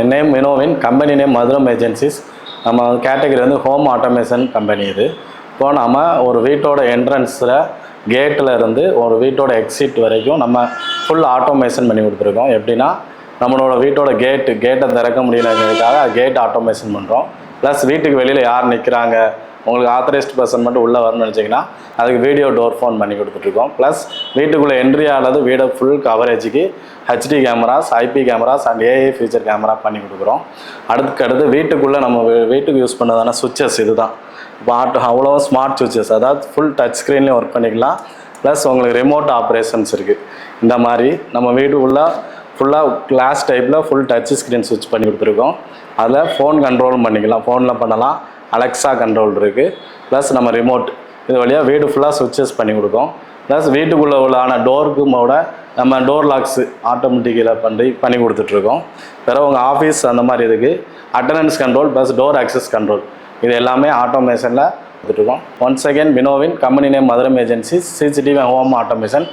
என் name வினோவின் company name Madhuram agencies நம்ம category வந்து ஹோம் ஆட்டோமேஷன் கம்பெனி இது. இப்போ நம்ம ஒரு வீட்டோட என்ட்ரன்ஸில் கேட்டில் இருந்து ஒரு வீட்டோட எக்ஸிட் வரைக்கும் நம்ம ஃபுல் ஆட்டோமேஷன் பண்ணி கொடுத்துருக்கோம். எப்படின்னா நம்மளோட வீட்டோட கேட்டு கேட்டை திறக்க முடியலங்கிறதுக்காக கேட் ஆட்டோமேஷன் பண்ணுறோம் ப்ளஸ் வீட்டுக்கு வெளியில் யார் நிற்கிறாங்க உங்களுக்கு ஆத்தரைஸ்ட் பர்சன் மட்டும் உள்ளே வரணும்னு நினச்சிங்கன்னா அதுக்கு வீடியோ டோர் ஃபோன் பண்ணி கொடுத்துட்ருக்கோம். ப்ளஸ் வீட்டுக்குள்ளே என்ட்ரி ஆனது வீடை full கவரேஜுக்கு HD cameras IP cameras and AI feature camera பண்ணி கொடுக்குறோம். அடுத்துக்கு அடுத்து வீட்டுக்குள்ளே நம்ம வீட்டுக்கு யூஸ் பண்ணதான சுவிச்சஸ் இதுதான். இப்போ ஆட்டோ அவ்வளோ ஸ்மார்ட் சுவிச்சஸ் அதாவது ஃபுல் டச் ஸ்க்ரீன்லேயும் ஒர்க் பண்ணிக்கலாம். ப்ளஸ் உங்களுக்கு ரிமோட் ஆப்ரேஷன்ஸ் இருக்குது இந்த மாதிரி நம்ம வீட்டுக்குள்ளே ஃபுல்லாக கிளாஸ் டைப்பில் ஃபுல் டச் ஸ்க்ரீன் சுவிட்ச் பண்ணி கொடுத்துருக்கோம். அதில் ஃபோன் கண்ட்ரோலும் பண்ணிக்கலாம். ஃபோனில் பண்ணலாம். அலெக்ஸா கண்ட்ரோல் இருக்குது ப்ளஸ் நம்ம ரிமோட் இது வழியாக வீடு ஃபுல்லாக சுவிட்சஸ் பண்ணி கொடுக்கும். ப்ளஸ் வீட்டுக்குள்ளே உள்ளான டோருக்கு நம்ம டோர் லாக்ஸு ஆட்டோமேட்டிக்கில் பண்ணி பண்ணி கொடுத்துட்ருக்கோம். பிறகு உங்கள் ஆஃபீஸ் அந்த மாதிரி இருக்குது attendance control plus door access control இது எல்லாமே ஆட்டோமேஷனில் கொடுத்துட்ருக்கோம். Once second வினோவின் company name Madhuram agency CCTV home automation